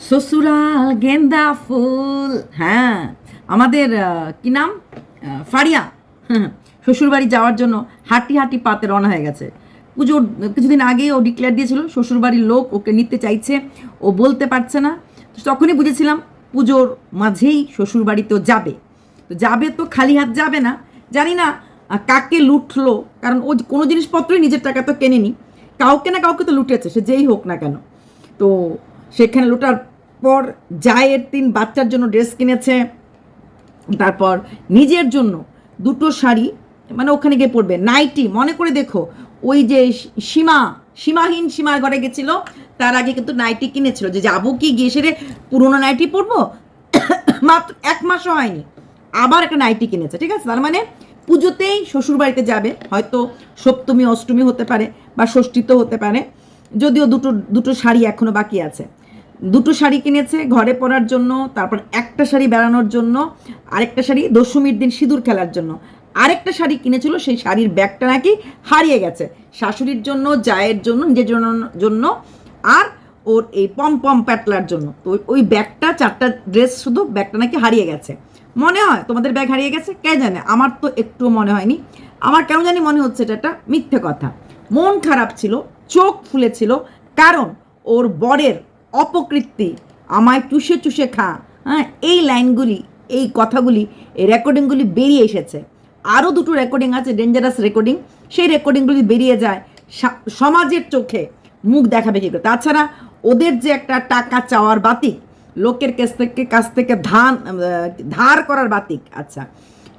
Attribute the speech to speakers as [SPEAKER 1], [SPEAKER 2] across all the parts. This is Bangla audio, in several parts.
[SPEAKER 1] শ্বশুরাল গেন্দা ফুল হ্যাঁ। আমাদের কি নাম? ফারিয়া। শ্বশুরবাড়ি যাওয়ার জন্য হাঁটি হাঁটি পাতে রওনা হয়ে গেছে। পুজোর কিছুদিন আগেই ও ডিক্লেয়ার দিয়েছিল, শ্বশুরবাড়ির লোক ওকে নিতে চাইছে, ও বলতে পারছে না। তো তখনই বুঝেছিলাম পুজোর মাঝেই শ্বশুরবাড়িতেও যাবে। তো যাবে তো খালি হাত যাবে না। জানি না কাকে লুটলো, কারণ ও কোনো জিনিসপত্রই নিজের টাকা তো কেনেনি। কাউকে না কাউকে তো লুটেছে, সে যেই হোক না কেন। তো সেখানে লুটার পর জায়ের তিন বাচ্চার জন্য ড্রেস কিনেছে। তারপর নিজের জন্য দুটো শাড়ি মানে ওখানে গিয়ে পরবে। নাইটি, মনে করে দেখো, ওই যে সীমা, সীমাহীন সীমার ঘরে গেছিল, তার আগে কিন্তু নাইটি কিনেছিল। যে যাব কি, গিয়ে সেরে পুরোনো নাইটি পরবো? মাত্র এক মাসও হয়নি, আবার একটা নাইটি কিনেছে, ঠিক আছে? তার মানে পুজোতেই শ্বশুরবাড়িতে যাবে, হয়তো সপ্তমী, অষ্টমী হতে পারে বা ষষ্ঠীতে হতে পারে। যদিও দুটো দুটো শাড়ি এখনও বাকি আছে। দুটো শাড়ি কিনেছে ঘরে পরার জন্য, তারপর একটা শাড়ি বেড়ানোর জন্য, আরেকটা শাড়ি দশমীর দিন সিঁদুর খেলার জন্য। আরেকটা শাড়ি কিনেছিল, সেই শাড়ির ব্যাগটা নাকি হারিয়ে গেছে। শাশুড়ির জন্য, জায়ের জন্য, নিজের জন্য আর ওর এই পম পম প্যাটলার জন্য। তো ওই- ব্যাগটা, চারটা ড্রেস শুধু ব্যাগটা নাকি হারিয়ে গেছে। মনে হয় তোমাদের ব্যাগ হারিয়ে গেছে, কে জানে? আমার তো একটুও মনে হয়নি। আমার কেন জানি মনে হচ্ছে এটা একটা মিথ্যে কথা। মন খারাপ ছিল চোখ ফুলেছিল, কারণ ওর বরের অপকৃতি। আমায় চুষে চুষে খা। হ্যাঁ এই লাইনগুলি, এই কথাগুলি, এই রেকর্ডিংগুলি বেরিয়ে এসেছে। আরও দুটো রেকর্ডিং আছে ডেঞ্জারাস রেকর্ডিং সেই রেকর্ডিংগুলি বেরিয়ে যায় সমাজের চোখে। মুখ দেখাবে কী করে? তাছাড়া ওদের যে একটা টাকা চাওয়ার বাতিক, লোকের কাছ থেকে কাছ থেকে ধান ধার করার বাতিক আচ্ছা।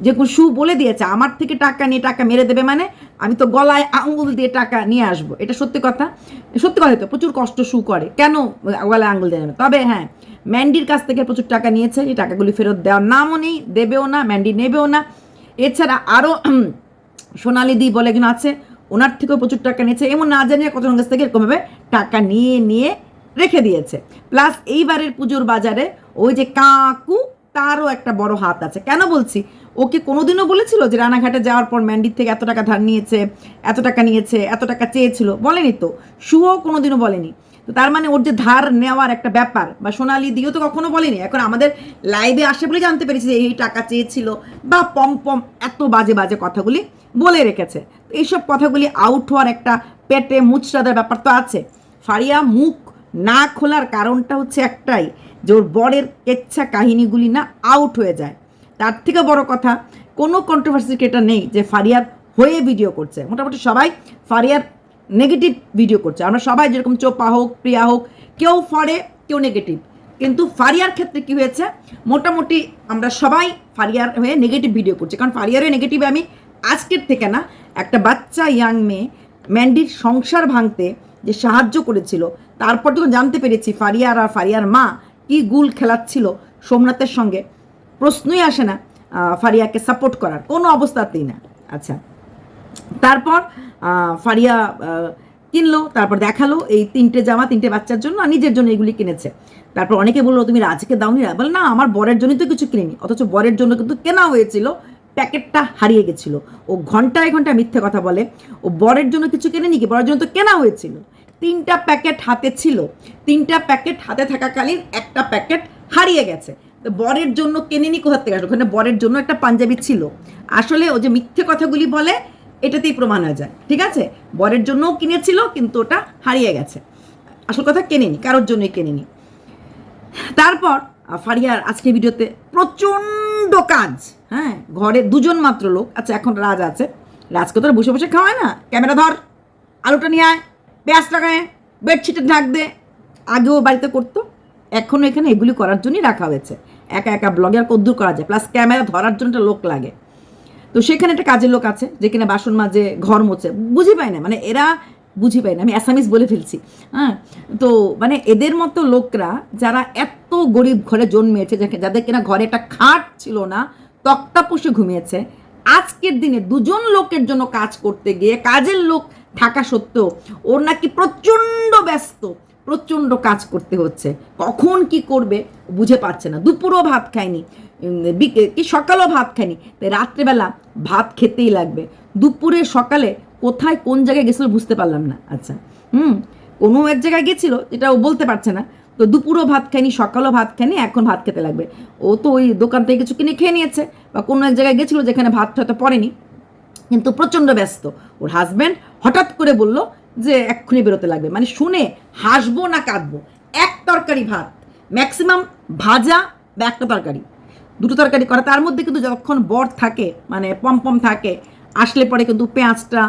[SPEAKER 1] যে সু বলে দিয়েছে, আমার থেকে টাকা নিয়ে টাকা মেরে দেবে মানে? আমি তো গলায় আঙ্গুল দিয়ে টাকা নিয়ে আসব। এটা সত্যি কথা? সত্যি কথা তো প্রচুর কষ্ট সু করে। কেন গলায় আঙ্গুল দিয়ে তবে হ্যাঁ ম্যান্ডির কাছ থেকে প্রচুর টাকা নিয়েছে, এই টাকাগুলি ফেরত দেওয়ার নামও নেই, দেবেও না, ম্যান্ডি নেবেও না। এছাড়া আরও সোনালি দি বলে একজন আছে, ওনার থেকেও প্রচুর টাকা নিয়েছে, এমন না জানিয়ে কতজন কাছ থেকে এরকমভাবে টাকা নিয়ে নিয়ে রেখে দিয়েছে। প্লাস এইবারের পুজোর বাজারে ওই যে কাকু, তারও একটা বড় হাত আছে। কেন বলছি? ওকে কোনোদিনও বলেছিল যে রানাঘাটে যাওয়ার পর ম্যান্ডির থেকে এত টাকা ধার নিয়েছে, এত টাকা নিয়েছে, এত টাকা চেয়েছিল? বলেনি তো। শুও কোনোদিনও বলেনি। তো তার মানে ওর যে ধার নেওয়ার একটা ব্যাপার, বা সোনালি দিয়েও তো কখনো বলেনি। এখন আমাদের লাইভে আসে বলে জানতে পেরেছি যে এই টাকা চেয়েছিল, বা পম পম এত বাজে বাজে কথাগুলি বলে রেখেছে। এইসব কথাগুলি আউট হওয়ার একটা পেটে মুচড়াদের ব্যাপার তো আছে। ফারিয়া মুখ না খোলার কারণটা হচ্ছে একটাই, যে ওর বরের কেচ্ছা কাহিনীগুলি না আউট হয়ে যায়। তার থেকে বড় কথা, কোনো কন্ট্রোভার্সি এটা নেই যে ফারিয়ার হয়ে ভিডিও করছে। মোটামুটি সবাই ফারিয়ার নেগেটিভ ভিডিও করছে। আমরা সবাই যেরকম চোপা হোক, প্রিয়া হোক, কেউ ফরে, কেউ নেগেটিভ কিন্তু ফারিয়ার ক্ষেত্রে কি হয়েছে? মোটামুটি আমরা সবাই ফারিয়ার হয়ে নেগেটিভ ভিডিও করছি। কারণ ফারিয়ারের নেগেটিভ আমি আজকের থেকে না, একটা বাচ্চা ইয়াং মেয়ে, ম্যান্ডির সংসার ভাঙতে যে সাহায্য করেছিল, তারপর যখন জানতে পেরেছি ফারিয়ার আর ফারিয়ার মা কি গুল খেলাচ্ছিল সোমনাথের সঙ্গে প্রশ্নই আসে না ফারিয়াকে সাপোর্ট করার, কোনো অবস্থাতেই না। আচ্ছা তারপর ফারিয়া কিনলো, তারপর দেখাল এই তিনটে জামা, তিনটে বাচ্চার জন্য, আর নিজের জন্য এগুলি কিনেছে। তারপর অনেকে বলল, তুমি রাজকে দাওনি? বলে, না, আমার বরের জন্যই তো কিছু কিনিনি, অথচ বরের জন্য কিন্তু কেনা হয়েছিল, প্যাকেটটা হারিয়ে গেছিল। ও ঘন্টায় ঘন্টায় মিথ্যে কথা বলে, ও বরের জন্য কিছু কেনেনি কি? বরের জন্য তো কেনা হয়েছিল। তিনটা প্যাকেট হাতে ছিল, তিনটা প্যাকেট হাতে থাকাকালীন একটা প্যাকেট হারিয়ে গেছে। বরের জন্য কেনেনি কোথা থেকে আসলো ওখানে বরের জন্য একটা পাঞ্জাবি ছিল। আসলে ও যে মিথ্যে কথাগুলি বলে এটাতেই প্রমাণ হয়ে যায়। ঠিক আছে? বরের জন্যও কিনেছিল কিন্তু ওটা হারিয়ে গেছে। আসল কথা কেনেনি কারোর জন্যই কেনেনি। তারপর আহ, ফারিয়ার আজকে ভিডিওতে প্রচণ্ড কাজ। হ্যাঁ ঘরে দুজন মাত্র লোক। আচ্ছা এখন রাজ আছে। রাজকে তো বসে বসে খাওয়ায় না? ক্যামেরা ধর আলুটা নিয়ে আয় পেঁয়াজ লাগায় বেডশিটে ঢাক দে। আগেও বাড়িতে করতো এখনও এখানে এগুলি করার জন্যই রাখা হয়েছে। একা একা ব্লগে আর কদ্দূর করা যায় প্লাস ক্যামেরা ধরার জন্য একটা লোক লাগে। তো সেখানে একটা কাজের লোক আছে, যে কিনা বাসন মাজে, ঘর মোছে, বুঝি পায় না মানে এরা বুঝি পায় না, আমি অ্যাসামিস বলে ফেলছি। হ্যাঁ তো মানে এদের মতো লোকরা যারা এত গরিব ঘরে জন্মেছে যাদের কিনা ঘরে একটা খাট ছিল না তক্তা পুষে ঘুমিয়েছে, আজকের দিনে দুজন লোকের জন্য কাজ করতে গিয়ে কাজের লোক থাকা সত্ত্বেও ওর নাকি প্রচণ্ড ব্যস্ত। প্রচণ্ড কাজ করতে হচ্ছে। কখন কি করবে বুঝে পাচ্ছে না। দুপুরও ভাত খায়নি কি সকালও ভাত খায়নি। তাই রাত্রেবেলা ভাত খেতেই লাগবে। দুপুরে, সকালে কোথায়, কোন জায়গায় গেছিল বুঝতে পারলাম না। আচ্ছা হুম, কোনো এক জায়গায় গেছিল, যেটা ও বলতে পারছে না। তো দুপুরও ভাত খায়নি, সকালও ভাত খায়নি, এখন ভাত খেতে লাগবে। ও তো ওই দোকান থেকে কিছু কিনে খেয়ে নিয়েছে বা কোনো এক জায়গায় গেছিল যেখানে ভাত হয়তো পড়েনি। কিন্তু প্রচণ্ড ব্যস্ত। ওর হাজব্যান্ড হঠাৎ করে বলল যে এক্ষুনি বেরোতে লাগবে। মানে শুনে হাসবো না কাঁদবো। এক তরকারি ভাত ম্যাক্সিমাম ভাজা বা একটা তরকারি। দুটো তরকারি করা, তার মধ্যে কিন্তু যতক্ষণ বর থাকে মানে পমপম থাকে, আসলে পরে কিন্তু পেঁয়াজটা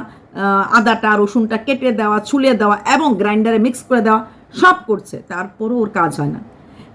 [SPEAKER 1] আদাটা, রসুনটা কেটে দেওয়া, ছুলে দেওয়া এবং গ্রাইন্ডারে মিক্স করে দেওয়া, সব করছে। তারপরও ওর কাজ হয় না।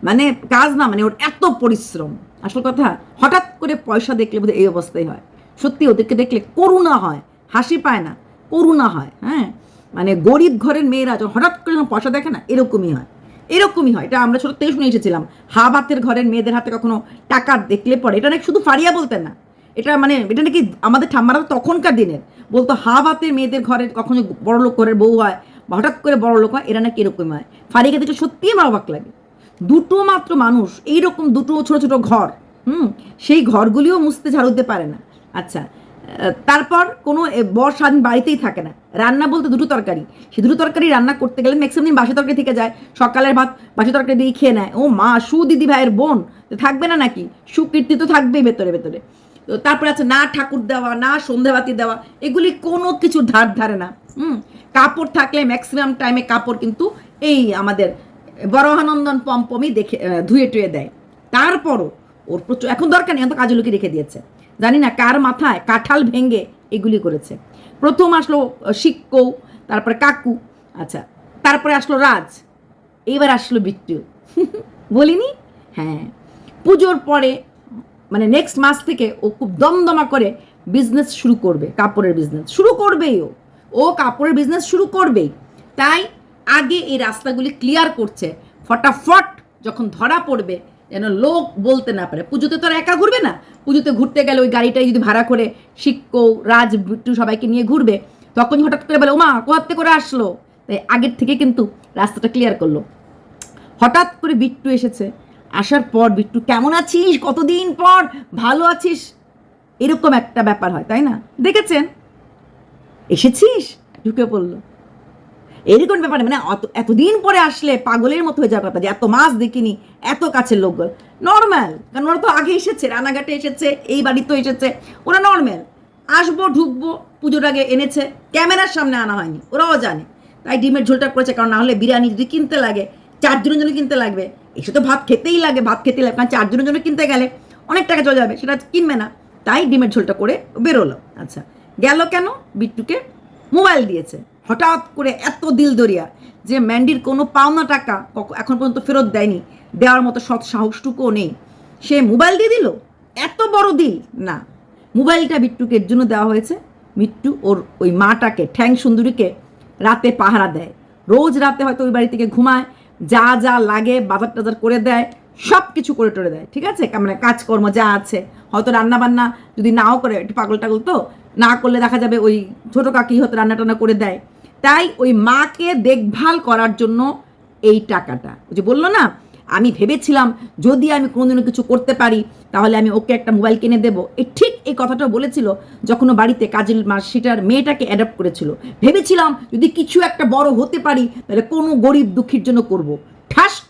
[SPEAKER 1] মানে কাজ না মানে ওর এত পরিশ্রম। আসল কথা, হঠাৎ করে পয়সা দেখলে বোধহয় এই অবস্থায় হয়। সত্যি, ওদেরকে দেখলে করুণা হয়। হাসি পায় না, করুণা হয় হ্যাঁ? মানে গরিব ঘরের মেয়েরা যখন হঠাৎ করে যখন পয়সা দেখে না, এরকমই হয়। এরকমই হয়। এটা আমরা ছোটতেই শুনে এসেছিলাম। হা ভাতের ঘরের মেয়েদের হাতে কখনো টাকা দেখলে পরে, এটা নাকি শুধু ফারিয়া বলতেন না। এটা মানে এটা নাকি আমাদের ঠাম্মারা তখনকার দিনের। বলতো হা ভাতের মেয়েদের ঘরের কখনো বড় লোক ঘরের বউ হয় বা হঠাৎ করে বড় লোক হয়, এরা নাকি এরকম হয়। ফারিয়াকে দেখলে সত্যিই আমার অবাক লাগে। দুটো মাত্র মানুষ, এইরকম দুটো ছোট ছোট ঘর, হুম? সেই ঘরগুলিও মুছতে ঝাড়ু দিতে পারে না। আচ্ছা তারপর কোনো বর স্বাধীন বাড়িতেই থাকে না। রান্না বলতে দুটো তরকারি। সে দুটো তরকারি রান্না করতে গেলে ম্যাক্সিমাম দিন বাসি তরকারি থেকে যায়। সকালের ভাত বাসি তরকারি দিয়ে খেয়ে নেয়। ও মা, সু দিদি ভাইয়ের বোন। থাকবে না নাকি? সুকীর্তি তো থাকবেই ভেতরে ভেতরে। তো তারপরে আছে না ঠাকুর দেওয়া, না সন্ধেবাতি দেওয়া। এগুলি কোনো কিছু ধার ধারে না। হুম? কাপড় থাকলে ম্যাক্সিমাম টাইমে কাপড় কিন্তু এই আমাদের বরহানন্দন পম্পমই দেখে ধুয়ে টুয়ে দেয়। তারপরও ওর প্রচুর, এখন দরকার নেই, এখন কাজে লুকিয়ে রেখে দিয়েছে। জানি না কার মাথায় কাঁঠাল ভেঙে এগুলি করেছে। প্রথম আসলো শিক্কৌ তারপরে কাকু আচ্ছা তারপরে আসলো রাজ এইবার আসলো বিট্টু। বলিনি? হ্যাঁ। পুজোর পরে মানে নেক্সট মাস থেকে ও খুব দমদমা করে বিজনেস শুরু করবে, কাপড়ের বিজনেস শুরু করবেই ও। ও কাপড়ের বিজনেস শুরু করবেই। তাই আগে এই রাস্তাগুলি ক্লিয়ার করছে। ফটাফট যখন ধরা পড়বে যেন লোক বলতে না পারে। পুজোতে তো আর একা ঘুরবে না। পুজোতে ঘুরতে গেলে ওই গাড়িটাই যদি ভাড়া করে শিক্ষক, রাজ বিট্টু সবাইকে নিয়ে ঘুরবে তখন হঠাৎ করে বলে, ওমা কোয়াতে করে আসলো? তাই আগের থেকে কিন্তু রাস্তাটা ক্লিয়ার করল। হঠাৎ করে বিট্টু এসেছে। আসার পর, বিট্টু, কেমন আছিস? কতদিন পর? ভালো আছিস? এরকম একটা ব্যাপার হয়, তাই না? দেখেছেন? এসেছিস? ঢুকে পড়ল। এরকম ব্যাপার মানে এতদিন পরে আসলে পাগলের মতো হয়ে যাওয়ার কথা যে এত মাস দেখিনি, এত কাছের লোকগুলো। নর্মাল কারণ ওরা তো আগে এসেছে, রানাঘাটে এসেছে, এই বাড়ি তো এসেছে, ওরা নর্মাল আসব, ঢুকবো, পুজোর আগে এনেছে, ক্যামেরার সামনে আনা হয়নি, ওরাও জানে। তাই ডিমের ঝোলটা করেছে, কারণ না হলে বিরিয়ানি যদি কিনতে লাগে, চারজনের জন্য কিনতে লাগবে। এসে তো ভাত খেতেই লাগে, ভাত খেতেই লাগে কারণ চারজনের জন্য কিনতে গেলে অনেক টাকা চলে যাবে, সেটা কিনবে না। তাই ডিমের ঝোলটা করে বেরোলো। আচ্ছা গেল কেন? বিট্টুকে মোবাইল দিয়েছে। হঠাৎ করে এত দিল দরিয়া যে ম্যান্ডির কোনো পাওনা টাকা এখন পর্যন্ত ফেরত দেয়নি। দেওয়ার মতো সৎ সাহসটুকুও নেই। সে মোবাইল দিয়ে দিল? এত বড় দিল? না। মোবাইলটা বিট্টুকে জন্য দেওয়া হয়েছে। মিট্টু ওর ওই মাটাকে, ঠ্যাং সুন্দরীকে রাতে পাহারা দেয়। রোজ রাতে হয়তো ওই বাড়ি থেকে ঘুমায়, যা যা লাগে বাজার টাজার করে দেয়। সব কিছু করে টরে দেয়, ঠিক আছে? মানে কাজকর্ম যা আছে। হয়তো রান্না বান্না যদি নাও করে, একটু পাগল টাগল তো, না করলে দেখা যাবে ওই ছোটো কাকি হয়তো রান্না টান্না করে দেয়। তাই ওই মাকে দেখভাল করার জন্য এই টাকাটা। যে বলল না, আমি ভেবেছিলাম যদি আমি কোনোদিনও কিছু করতে পারি, তাহলে আমি ওকে একটা মোবাইল কিনে দেবো। এই ঠিক এই কথাটা বলেছিল যখন ও বাড়িতে কাজের মাসিটার মেয়েটাকে অ্যাডাপ্ট করেছিল। ভেবেছিলাম যদি কিছু একটা বড় হতে পারি, তাহলে কোনো গরিব দুঃখীর জন্য করব।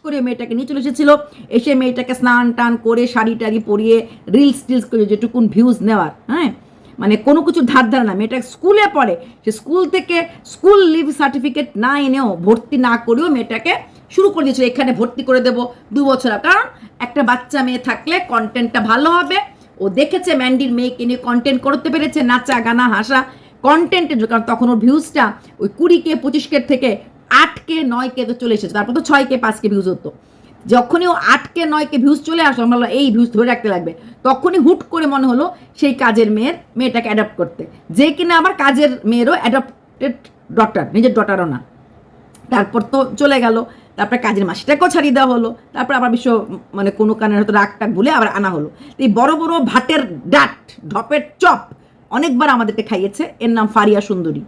[SPEAKER 1] করে মেয়েটাকে নিয়ে চলে এসেছিল। এসে মেয়েটাকে স্নান টান করে শাড়ি টাড়ি পরিয়ে রিলস টিলস করে যেটুকুন ভিউজ নেওয়ার হ্যাঁ? মানে কোনো কিছু ধার ধার না। মেয়েটা স্কুলে পড়ে। সে স্কুল থেকে স্কুল লিভ সার্টিফিকেট না এনেও ভর্তি না করেও মেয়েটাকে শুরু করে দিয়েছিল। এখানে ভর্তি করে দেবো দু বছর। কারণ একটা বাচ্চা মেয়ে থাকলে কন্টেন্টটা ভালো হবে। ও দেখেছে ম্যান্ডির মেয়েকে নিয়ে কন্টেন্ট করতে পেরেছে। নাচা, গানা, হাসা কন্টেন্টের কারণ তখন ওর ভিউজটা ওই কুড়ি কে, পঁচিশ কে থেকে আট কে নয় কে তো চলে এসেছে, তারপর তো ছয় কে পাঁচ কে ভিউজ হতো। যখনই ও আটকে নয়কে ভিউজ চলে আসলো আমরা এই ভিউজ ধরে রাখতে লাগবে। তখনই হুট করে মনে হলো সেই কাজের মেয়ের, মেয়েটাকে অ্যাডাপ্ট করতে। যে কিনা আবার কাজের মেয়েরও অ্যাডাপ্টেড ডটার নিজের ডটারও না। তারপর তো চলে গেল, তারপরে কাজের মাসিটাকেও ছাড়িয়ে দেওয়া হলো, তারপর আবার বিশ্ব মানে কোনো কারণে হয়তো রাগ টাগ বলে আবার আনা হলো। এই বড় বড় ভাটের ডাট, ঢপের চপ অনেকবার আমাদেরকে খাইয়েছে। এর নাম ফারিয়া সুন্দরী,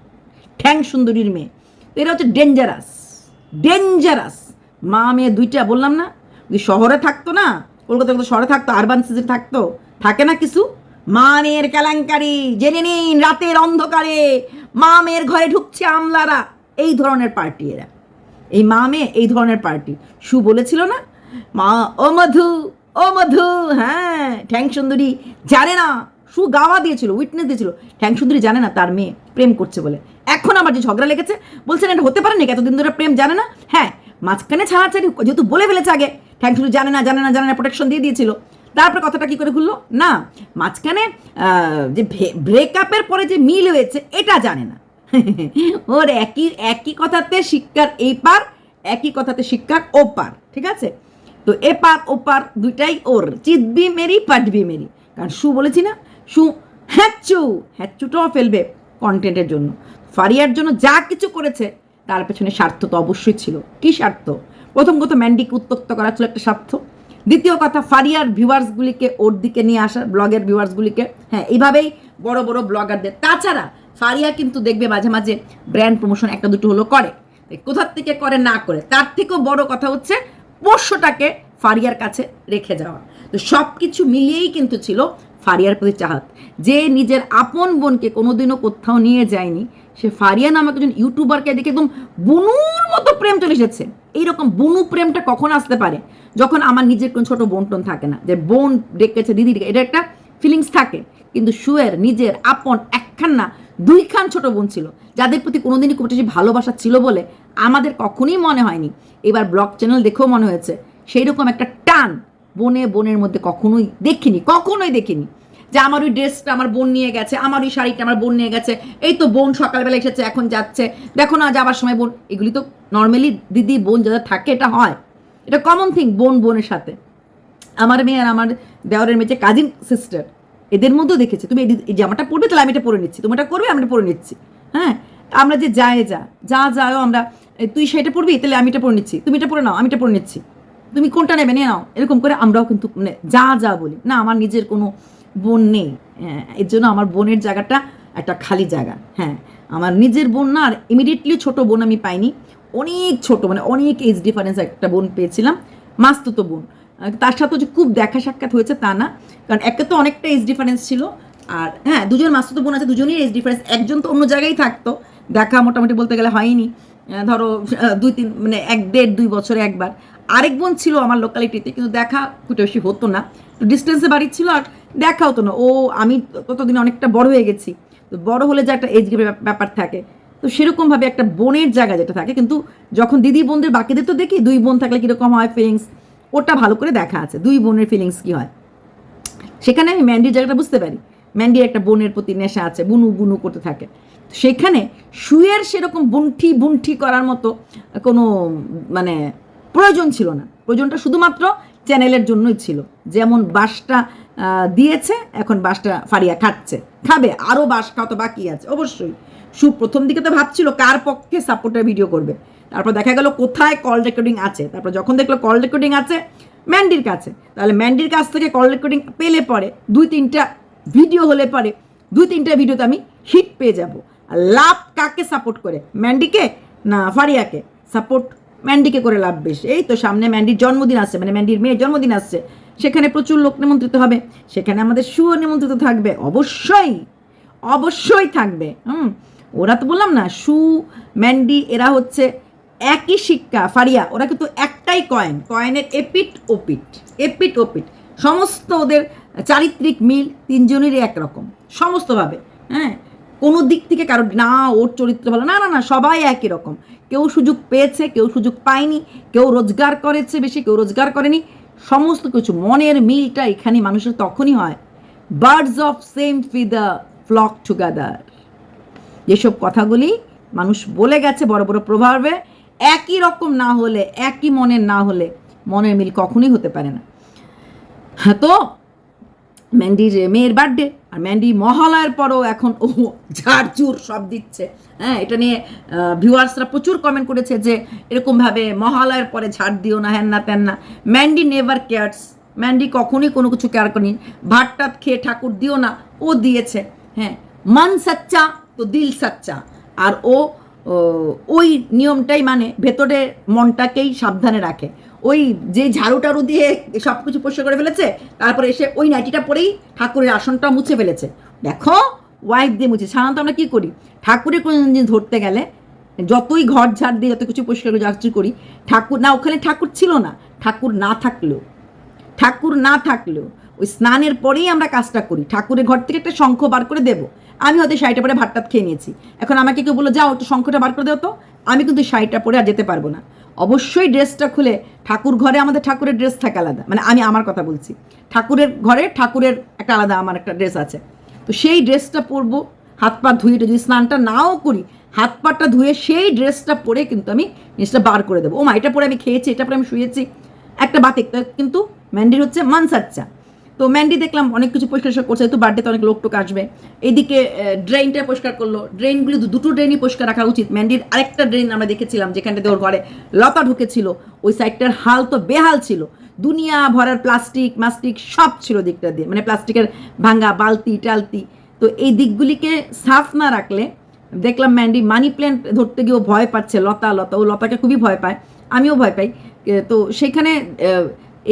[SPEAKER 1] ঠ্যাং সুন্দরীর মেয়ে। এরা হচ্ছে ডেঞ্জারাস ডেঞ্জারাস মা মেয়ে দুইটা, বললাম না? যদি শহরে থাকতো না কলকাতা শহরে থাকতো আরবান সিজে থাকতো, থাকে না কিছু? মা মেয়ের কেলেঙ্কারি, জেনে নিন রাতের অন্ধকারে, মা মেয়ের ঘরে ঢুকছে আমলারা। এই ধরনের পার্টি এরা। এই মা মেয়ে, এই ধরনের পার্টি সু বলেছিল না? মা, ও মধু ও মধু হ্যাঁ ঠ্যাং সুন্দরী, জানে না। সু গাওয়া দিয়েছিল উইটনেস দিয়েছিল। ঠ্যাং সুন্দরী জানে না তার মেয়ে প্রেম করছে বলে। এখন আমার যে ঝগড়া লেগেছে, বলছেন এটা হতে পারে নাকি এতদিন ধরে প্রেম জানে না? হ্যাঁ মাঝখানে ছাড়াছাড়ি যেহেতু বলে ফেলেছে আগে ঠ্যাং সুন্দরী জানে না জানে না জানে না প্রোটেকশন দিয়ে দিয়েছিল। তারপরে কথাটা কি করে খুললো না, মাঝখানে যে ব্রেকআপের পরে যে মিল হয়েছে, এটা জানে না। ওর একই একই কথাতে শিক্ষার এই পার একই কথাতে শিক্ষার ও পার ঠিক আছে? তো এ পার ও পার দুইটাই ওর, চিতবি মেরি, পাটবি মেরি। কারণ শু বলেছি না সু হ্যাচ্চু হ্যাচ্চুটাও ফেলবে কন্টেন্টের জন্য। ফারিয়ার জন্য যা কিছু করেছে, তার পেছনে স্বার্থ তো অবশ্যই ছিল। কি স্বার্থ? প্রথম কথা ম্যান্ডিকে উত্তক্ত করা ছিল একটা স্বার্থ। দ্বিতীয় কথা, ফারিয়ার ভিউয়ার্সগুলিকে ওর দিকে নিয়ে আসা ব্লগের ভিউয়ার্সগুলিকে হ্যাঁ এইভাবেই বড় বড় ব্লগারদের তাছাড়া, ফারিয়া কিন্তু দেখবে মাঝে মাঝে ব্র্যান্ড প্রমোশন একটা, দুটো হলো করে। কোথার থেকে করে, না করে, তার থেকেও বড় কথা হচ্ছে পোষ্যটাকে ফারিয়ার কাছে রেখে যাওয়া। তো সব কিছু মিলিয়েই কিন্তু ছিল ফারিয়ার প্রতি চাহাত। যে নিজের আপন বোনকে কোনোদিনও কোথাও নিয়ে যায়নি, সে ফারিয়া নামক একজন ইউটিউবারকে দেখে একদম বুনুর মতো প্রেম চলে এসেছে। এইরকম বুনু প্রেমটা কখন আসতে পারে? যখন আমার নিজের কোনো ছোট বোন টোন থাকে না। যে বোন ডেকেছে দিদি এটা একটা ফিলিংস থাকে। কিন্তু সুয়ের নিজের আপন একখান না দুইখান ছোট বোন ছিল। যাদের প্রতি কোনোদিনই খুব বেশি ভালোবাসা ছিল বলে আমাদের কখনোই মনে হয়নি। এবার ব্লগ চ্যানেল দেখেও মনে হয়েছে সেই রকম একটা টান বোনে, বোনের মধ্যে কখনোই দেখিনি কখনোই দেখিনি। যে আমার ওই ড্রেসটা আমার বোন নিয়ে গেছে, আমার ওই শাড়িটা আমার বোন নিয়ে গেছে, এই তো বোন সকালবেলা এসেছে, এখন যাচ্ছে। দেখো না, যাবার সময় বোন, এগুলি তো নর্মালি দিদি, বোন যাদের থাকে, এটা হয়। এটা কমন থিং বোন, বোনের সাথে। আমার মেয়ে আর আমার দেওয়ারের মেয়ে কাজিন সিস্টার এদের মধ্যেও দেখেছি। তুমি এই জামাটা পরবে, তাহলে আমি এটা পরে নিচ্ছি। তুমি এটা করবে, আমি পরে নিচ্ছি। হ্যাঁ? আমরা যে যায় যা যা যাও আমরা তুই সেটা পরবি, তাহলে আমি এটা পরে নিচ্ছি। তুমি এটা পরে নাও, আমি এটা পরে নিচ্ছি। তুমি কোনটা নেবে? নিয়ে নাও। এরকম করে আমরাও কিন্তু মানে যা যা বলি। না আমার নিজের কোনো বোন নেই। হ্যাঁ, এর জন্য আমার বোনের জায়গাটা একটা খালি জায়গা। হ্যাঁ আমার নিজের বোন না আর ইমিডিয়েটলি ছোট বোন আমি পাইনি। অনেক ছোট মানে অনেক এজ ডিফারেন্স একটা বোন পেয়েছিলাম। মাস্তুতো বোন। তার সাথে যে খুব দেখা সাক্ষাৎ হয়েছে তা না। কারণ একে তো অনেকটা এজ ডিফারেন্স ছিল। আর হ্যাঁ দুজন মাস্তুতো বোন আছে দুজনেই এজ ডিফারেন্স একজন তো অন্য জায়গায় থাকতো। দেখা মোটামুটি বলতে গেলে হয়নি। ধরো দুই তিন মানে এক দেড় দুই বছরে একবার। আরেক বোন ছিল আমার লোকালিটিতে কিন্তু দেখা খুব বেশি হতো না। তো ডিস্টেন্সে বাড়ি ছিল আর দেখা হতো না। ও, আমি ততদিন অনেকটা বড় হয়ে গেছি। তো বড় হলে যে একটা এজ ব্যাপার থাকে। তো সেরকমভাবে একটা বোনের জায়গা যেটা থাকে, কিন্তু যখন দিদি বোনদের বাকিদের তো দেখি, দুই বোন থাকলে কীরকম হয় ফিলিংস ওটা ভালো করে দেখা আছে। দুই বোনের ফিলিংস কী হয়? সেখানে আমি ম্যান্ডির জায়গাটা বুঝতে পারি। ম্যান্ডির একটা বোনের প্রতি নেশা আছে, বুনু বুনু করতে থাকে। সেখানে শুয়ের সেরকম বুনঠি বুনঠি করার মতো কোনো মানে প্রয়োজন ছিল না। প্রয়োজনটা শুধুমাত্র চ্যানেলের জন্যই ছিল। যেমন বাসটা দিয়েছে, এখন বাসটা ফারিয়া খাচ্ছে। খাবে আরও বাস খাওয়া তো বাকি আছে, অবশ্যই। সু প্রথম দিকে তো ভাবছিল কার পক্ষে সাপোর্টের ভিডিও করবে। তারপর দেখা গেল কোথায় কল রেকর্ডিং আছে। তারপর যখন দেখল কল রেকর্ডিং আছে ম্যান্ডির কাছে। তাহলে ম্যান্ডির কাছ থেকে কল রেকর্ডিং পেলে পরে দুই তিনটা ভিডিও হলে পরে দুই তিনটা ভিডিওতে আমি হিট পেয়ে যাব। আর লাভ কাকে সাপোর্ট করে? ম্যান্ডিকে না ফারিয়াকে সাপোর্ট ম্যান্ডিকে করে লাভ বেশ। এই তো সামনে ম্যান্ডির জন্মদিন আসছে মানে ম্যান্ডির মেয়ের জন্মদিন আসছে সেখানে প্রচুর লোক নিমন্ত্রিত হবে। সেখানে আমাদের সুও নিমন্ত্রিত থাকবে। অবশ্যই অবশ্যই থাকবে। হুম, ওরা তো বললাম না, সু ম্যান্ডি এরা হচ্ছে একই শিক্ষা। ফারিয়া, ওরা কিন্তু একটাই কয়েন কয়েনের এপিট ওপিট এপিট ওপিট সমস্ত ওদের চারিত্রিক মিল তিনজনেরই একরকম। সমস্তভাবে হ্যাঁ? কোনো দিক থেকে কারও না, ওর চরিত্র ভালো, না না না, সবাই একই রকম। কেউ সুযোগ পেয়েছে, কেউ সুযোগ পায়নি, কেউ রোজগার করেছে বেশি, কেউ রোজগার করেনি, সমস্ত কিছু, মনের মিলটা এখানে মানুষের তখনই হয়। Birds of same feather flock together যেসব কথাগুলি মানুষ বলে গেছে, বড় বড় প্রভাবে, একই রকম না হলে, একই মনের না হলে মনের মিল কখনোই হতে পারে না। হ্যাঁ তো ম্যান্ডির মেয়ের বার্থডে আর ম্যান্ডি মহালয়ের পরও এখন ও ঝাড়ঝুর সব দিচ্ছে। হ্যাঁ এটা নিয়ে ভিউয়ার্সরা প্রচুর কমেন্ট করেছে যে এরকমভাবে মহালয়ের পরে ঝাড় দিও না হ্যান না তেন না। ম্যান্ডি নেভার কেয়ার্স ম্যান্ডি কখনোই কোনো কিছু কেয়ার করেনি। ভাত টাত খেয়ে ঠাকুর দিও না ও দিয়েছে। হ্যাঁ মন সাচ্চা তো দিল সাচ্চা। আর ও, ওই নিয়মটাই মানে ভেতরে মনটাকেই সাবধানে রাখে। ওই যে ঝাড়ু টাড়ু দিয়ে সব কিছু পরিষ্কার করে ফেলেছে, তারপরে এসে ওই নাইটিটা পরেই ঠাকুরের আসনটা মুছে ফেলেছে। দেখো ওয়াইফ দিয়ে মুছে। সাধারণত আমরা কী করি? ঠাকুরের কোনো জিনিস ধরতে গেলে, যতই ঘর ঝাড় দিয়ে যত কিছু পরিষ্কার করে যা কিছু করি, ঠাকুর না, ওখানে ঠাকুর ছিল না। ঠাকুর না থাকলেও, ঠাকুর না থাকলেও, ওই স্নানের পরেই আমরা কাজটা করি। ঠাকুরের ঘর থেকে একটা শঙ্খ বার করে দেবো। আমি হয়তো শাড়িটা পরে ভাতটাত খেয়ে নিয়েছি। এখন আমাকে কেউ বলল, যাও, একটু শঙ্খটা বার করে দেও তো। আমি কিন্তু শাড়িটা পরে আর যেতে পারব না। অবশ্যই ড্রেসটা খুলে, ঠাকুর ঘরে আমাদের ঠাকুরের ড্রেস থাকে আলাদা। মানে আমি আমার কথা বলছি। ঠাকুরের ঘরে ঠাকুরের একটা আলাদা আমার একটা ড্রেস আছে। তো সেই ড্রেসটা পরবো, হাত পা ধুয়ে যদি স্নানটা নাও করি, হাত পাটা ধুয়ে সেই ড্রেসটা পরে কিন্তু আমি জিনিসটা বার করে দেবো। ও মা এটা পরে আমি খেয়েছি, এটা পরে আমি শুয়েছি। একটা বাতিক কিন্তু ম্যান্ডির হচ্ছে মানসাচ্চা। তো ম্যান্ডি দেখলাম অনেক কিছু পরিষ্কার করছে তো বার্থডেতে অনেক লোক টোক আসবে। এদিকে ড্রেনটা পরিষ্কার করল। ড্রেনগুলি দুটো ড্রেনই পরিষ্কার রাখা উচিত। ম্যান্ডির আরেকটা ড্রেন আমরা দেখেছিলাম যেখানটাতে ওর ঘরে লতা ঢুকেছিল। ওই সাইডটার হাল তো বেহাল ছিল। দুনিয়া ভরার প্লাস্টিক মাস্টিক সব ছিল দিকটা দিয়ে। মানে প্লাস্টিকের ভাঙ্গা, বালতি, টালতি। তো এই দিকগুলিকে সাফ না রাখলে, দেখলাম ম্যান্ডি মানি প্ল্যান্ট ধরতে গিয়েও ভয় পাচ্ছে, লতা লতা। ও লতাকে খুবই ভয় পায়, আমিও ভয় পাই। তো সেখানে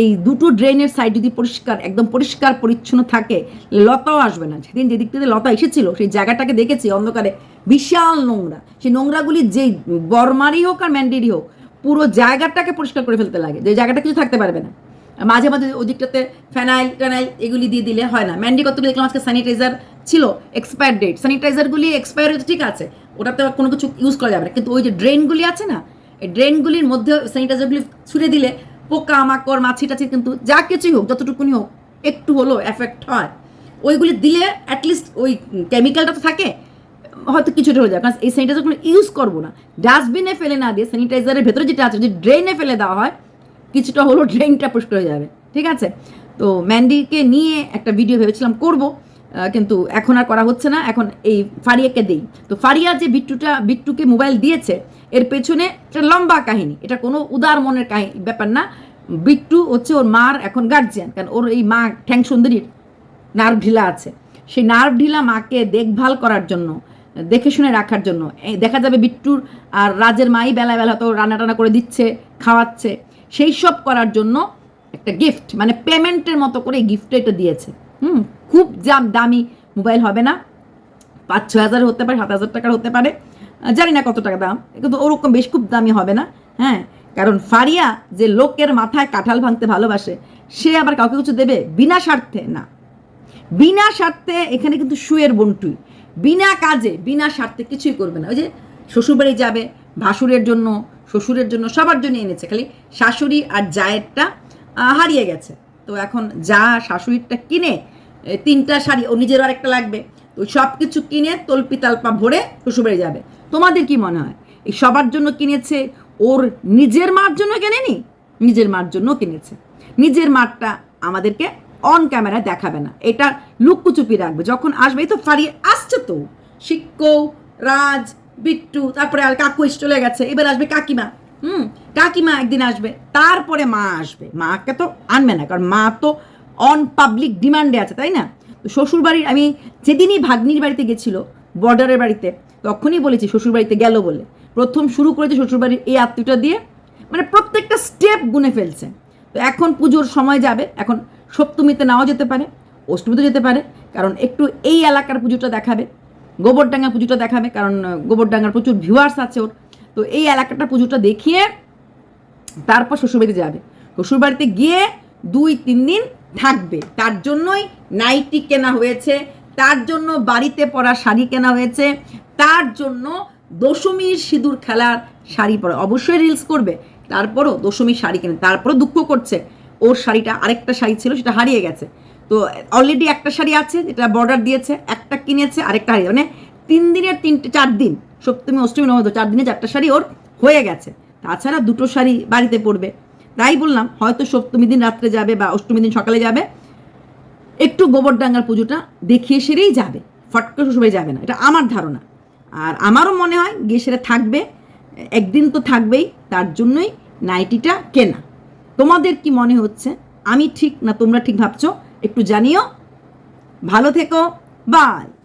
[SPEAKER 1] এই দুটো ড্রেনের সাইড যদি পরিষ্কার, একদম পরিষ্কার পরিচ্ছন্ন থাকে, লতাও আসবে না। সেদিন যেদিক থেকে লতা এসেছিল, সেই জায়গাটাকে দেখেছি, অন্ধকারে বিশাল নোংরা। সেই নোংরাগুলি যেই বর্মারই হোক আর ম্যান্ডিরই হোক, পুরো জায়গাটাকে পরিষ্কার করে ফেলতে লাগে। যে জায়গাটা কিছু থাকতে পারবে না। মাঝে মাঝে ওদিকটাতে ফ্যানাইল ট্যানাইল এগুলি দিয়ে দিলে হয় না। ম্যান্ডি কতগুলো দেখলাম আজকে স্যানিটাইজার ছিল এক্সপায়ার ডেট স্যানিটাইজারগুলি এক্সপায়ার হয়েছে, ঠিক আছে। ওটাতে কোনো কিছু ইউজ করা যাবে না। কিন্তু ওই যে ড্রেনগুলি আছে না, এই ড্রেনগুলির মধ্যে স্যানিটাইজারগুলি ছুড়ে দিলে পোকা মাকড় মাছি টাছি কিন্তু যা কিছুই হোক, যতটুকুনি হোক, একটু হলেও এফেক্ট হয়। ওইগুলি দিলে অ্যাটলিস্ট ওই কেমিক্যালটা তো থাকে, হয়তো কিছুটা হয়ে যায়। কারণ এই স্যানিটাইজারগুলো ইউজ করব না। ডাস্টবিনে ফেলে না দিয়ে স্যানিটাইজারের ভেতরে যেটা আছে, যদি ড্রেনে ফেলে দেওয়া হয়, কিছুটা হলো ড্রেনটা পরিষ্কার হয়ে যাবে। ঠিক আছে? তো ম্যান্ডিকে নিয়ে একটা ভিডিও ভেবেছিলাম করব কিন্তু এখন আর করা হচ্ছে না। এখন এই ফারিয়াকে দেই। তো ফারিয়া যে বিট্টুটা, বিট্টুকে মোবাইল দিয়েছে এর পেছনে একটা লম্বা কাহিনী। এটা কোনো উদার মনের কাহিনী ব্যাপার না। বিট্টু হচ্ছে ওর মার এখন গার্জিয়ান কারণ ওর এই মা ঠ্যাং সুন্দরীর নার্ভ ঢিলা আছে। সেই নার্ভ ঢিলা মাকে দেখভাল করার জন্য, দেখে শুনে রাখার জন্য। দেখা যাবে বিট্টুর আর রাজের মাই বেলা বেলা তো রান্না টান্না করে দিচ্ছে, খাওয়াচ্ছে। সেই সব করার জন্য একটা গিফট মানে পেমেন্টের মতো করে গিফটটা এটা দিয়েছে। হুম, খুব জাম দামি মোবাইল হবে না। পাঁচ ছ হাজার হতে পারে, সাত হাজার টাকার হতে পারে। জানি না কত টাকা দাম, কিন্তু ওরকম বেশ খুব দামি হবে না হ্যাঁ? কারণ ফারিয়া যে লোকের মাথায় কাঁঠাল ভাঙতে ভালোবাসে, সে আবার কাউকে কিছু দেবে বিনা স্বার্থে? না। বিনা স্বার্থে এখানে কিন্তু শুয়ের বন্টুই। বিনা কাজে, বিনা স্বার্থে কিছুই করবে না। ওই যে শ্বশুরবাড়ি যাবে, ভাসুরের জন্য, শ্বশুরের জন্য সবার জন্য এনেছে, খালি শাশুড়ি আর জায়েরটা হারিয়ে গেছে। তো এখন যা শাশুড়িরটা কিনে তিনটা শাড়ি, ও নিজেরও আরেকটা লাগবে। তো সব কিছু কিনে, তল্পি তালপা ভরে শ্বশুরবাড়ি যাবে। তোমাদের কি মনে হয়? এই সবার জন্য কিনেছে, ওর নিজের মার জন্য কেনেনি? নিজের মার জন্য কিনেছে। নিজের মারটা আমাদেরকে অন ক্যামেরায় দেখাবে না। এটা লুকুচুপি রাখবে। যখন আসবে তো ফারিয়ে আসছে তো। শিক্কৌ, রাজ, বিট্টু, তারপরে আর কাকু এসে চলে গেছে। এবার আসবে কাকিমা। হুম, কাকিমা একদিন আসবে। তারপরে মা আসবে। মাকে তো আনবে না, কারণ মা তো অন পাবলিক ডিমান্ডে আছে, তাই না? শ্বশুরবাড়ির, আমি যেদিনই ভাগ্নির বাড়িতে গেছিল বর্ডারের বাড়িতে তখনই বলেছি, শ্বশুরবাড়িতে গেল বলে। প্রথম শুরু করেছে শ্বশুরবাড়ির এই আত্মীয়টা দিয়ে মানে প্রত্যেকটা স্টেপ গুনে ফেলছে। তো এখন পুজোর সময় যাবে, এখন সপ্তমীতে নাও যেতে পারে, অষ্টমীতে যেতে পারে, কারণ একটু এই এলাকার পুজোটা দেখাবে, গোবরডাঙ্গা পুজোটা দেখাবে, কারণ গোবরডাঙ্গার প্রচুর ভিউয়ার্স আছে ওর। তো এই এলাকাটা পুজোটা দেখিয়ে তারপর শ্বশুরবাড়িতে যাবে। শ্বশুরবাড়িতে গিয়ে দুই, তিন দিন থাকবে। তার জন্যই নাইটি কেনা হয়েছে, তার জন্য বাড়িতে পরা শাড়ি কেনা হয়েছে তার জন্য দশমীর সিঁদুর খেলার শাড়ি পরে। অবশ্যই রিলস করবে, তারপরও দশমীর শাড়ি কেনে, তারপরও দুঃখ করছে। ওর শাড়িটা আরেকটা শাড়ি ছিল, সেটা হারিয়ে গেছে। তো অলরেডি একটা শাড়ি আছে, যেটা বর্ডার দিয়েছে, একটা কিনেছে, আরেকটা হারিয়ে মানে তিন দিনের তিনটে, চার দিন, সপ্তমী, অষ্টমী, নবমী, চার দিনে চারটা শাড়ি ওর হয়ে গেছে। তাছাড়া দুটো শাড়ি বাড়িতে পরবে তাই বললাম, হয়তো সপ্তমী দিন রাত্রে যাবে বা অষ্টমী দিন সকালে যাবে। একটু গোবরডাঙ্গার পুজোটা দেখিয়ে সেরেই যাবে। ফট করে শ্বশুরবাড়ি যাবে না, এটা আমার ধারণা। আর আমারও মনে হয় গিয়ে সেটা থাকবে। একদিন তো থাকবেই, তার জন্যই নাইটিটা কেনা। তোমাদের কি মনে হচ্ছে? আমি ঠিক না তোমরা ঠিক ভাবছ? একটু জানিও। ভালো থেকো। বাই।